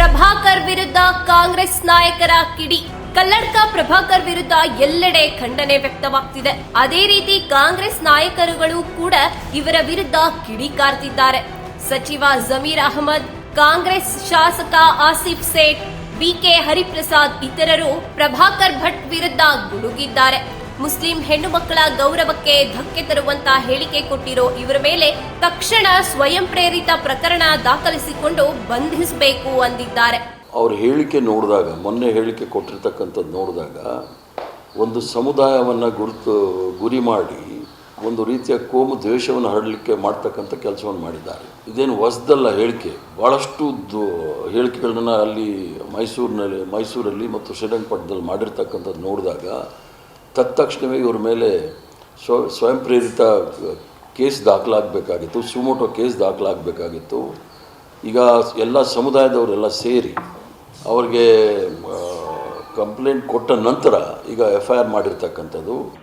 ಪ್ರಭಾಕರ್ ವಿರುದ್ಧ ಕಾಂಗ್ರೆಸ್ ನಾಯಕರ ಕಿಡಿ. ಕಲ್ಲಡ್ಕ ಪ್ರಭಾಕರ್ ವಿರುದ್ಧ ಎಲ್ಲೆಡೆ ಖಂಡನೆ ವ್ಯಕ್ತವಾಗ್ತಿದೆ. ಅದೇ ರೀತಿ ಕಾಂಗ್ರೆಸ್ ನಾಯಕರುಗಳು ಕೂಡ ಇವರ ವಿರುದ್ಧ ಕಿಡಿಕಾರ್ತಿದ್ದಾರೆ ಸಚಿವ ಜಮೀರ್ ಅಹಮದ್, ಕಾಂಗ್ರೆಸ್ ಶಾಸಕ ಆಸಿಫ್ ಸೇಠ್ ಬಿಕೆ ಹರಿಪ್ರಸಾದ್ ಇತರರು ಪ್ರಭಾಕರ್ ಭಟ್ ವಿರುದ್ಧ ಗುಡುಗಿದ್ದಾರೆ. ಮುಸ್ಲಿಂ ಹೆಣ್ಣು ಮಕ್ಕಳ ಗೌರವಕ್ಕೆ ಧಕ್ಕೆ ತರುವಂತ ಹೇಳಿಕೆ ಕೊಟ್ಟಿರೋ ಇವರ ಮೇಲೆ ತಕ್ಷಣ ಸ್ವಯಂ ಪ್ರೇರಿತ ಪ್ರಕರಣ ದಾಖಲಿಸಿಕೊಂಡು ಬಂಧಿಸಬೇಕು ಅಂದಿದ್ದಾರೆ. ಅವ್ರ ಹೇಳಿಕೆ ನೋಡಿದಾಗ, ಮೊನ್ನೆ ಹೇಳಿಕೆ ಕೊಟ್ಟಿರ್ತಕ್ಕಂಥದ್ದು ನೋಡಿದಾಗ, ಒಂದು ಸಮುದಾಯವನ್ನು ಗುರುತು, ಗುರಿ ಮಾಡಿ, ಒಂದು ರೀತಿಯ ಕೋಮು ದ್ವೇಷವನ್ನು ಹರಡಲಿಕ್ಕೆ ಮಾಡ್ತಕ್ಕಂಥ ಕೆಲಸವನ್ನು ಮಾಡಿದ್ದಾರೆ. ಇದೇನು ಹೊಸದಲ್ಲ ಹೇಳಿಕೆ. ಭಾಳಷ್ಟು ಹೇಳಿಕೆಗಳನ್ನ ಅಲ್ಲಿ ಮೈಸೂರಿನಲ್ಲಿ, ಮೈಸೂರಲ್ಲಿ ಮತ್ತು ಶ್ರೀರಂಗಪಟ್ಟಣದಲ್ಲಿ ಮಾಡಿರ್ತಕ್ಕಂಥದ್ದು ನೋಡಿದಾಗ ತತ್ಕ್ಷಣವೇ ಇವ್ರ ಮೇಲೆ ಸ್ವ ಸ್ವಯಂ ಪ್ರೇರಿತ ಕೇಸ್ ದಾಖಲಾಗಬೇಕಾಗಿತ್ತು, ಸುಮೋಟೋ ಕೇಸ್ ದಾಖಲಾಗಬೇಕಾಗಿತ್ತು. ಈಗ ಎಲ್ಲ ಸಮುದಾಯದವರೆಲ್ಲ ಸೇರಿ ಅವ್ರಿಗೆ ಕಂಪ್ಲೇಂಟ್ ಕೊಟ್ಟ ನಂತರ ಈಗ ಎಫ್ ಐ ಆರ್ ಮಾಡಿರ್ತಕ್ಕಂಥದ್ದು.